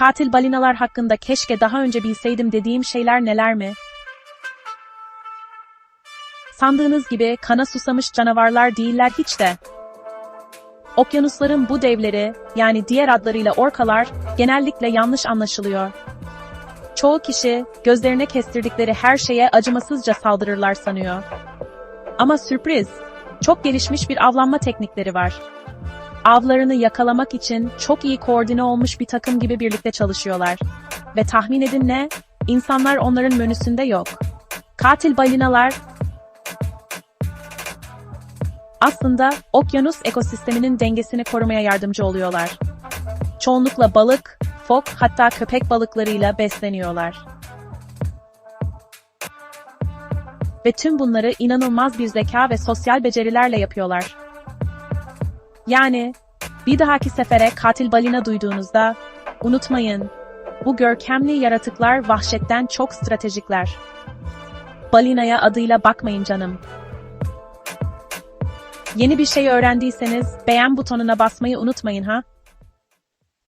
Katil balinalar hakkında keşke daha önce bilseydim dediğim şeyler neler mi? Sandığınız gibi kana susamış canavarlar değiller hiç de. Okyanusların bu devleri, yani diğer adlarıyla orkalar, genellikle yanlış anlaşılıyor. Çoğu kişi, gözlerine kestirdikleri her şeye acımasızca saldırırlar sanıyor. Ama sürpriz, çok gelişmiş bir avlanma teknikleri var. Avlarını yakalamak için çok iyi koordine olmuş bir takım gibi birlikte çalışıyorlar. Ve tahmin edin ne? İnsanlar onların menüsünde yok. Katil balinalar aslında okyanus ekosisteminin dengesini korumaya yardımcı oluyorlar. Çoğunlukla balık, fok hatta köpek balıklarıyla besleniyorlar. Ve tüm bunları inanılmaz bir zeka ve sosyal becerilerle yapıyorlar. Yani bir dahaki sefere katil balina duyduğunuzda unutmayın bu görkemli yaratıklar vahşetten çok stratejikler. Balinaya adıyla bakmayın canım. Yeni bir şey öğrendiyseniz beğen butonuna basmayı unutmayın ha.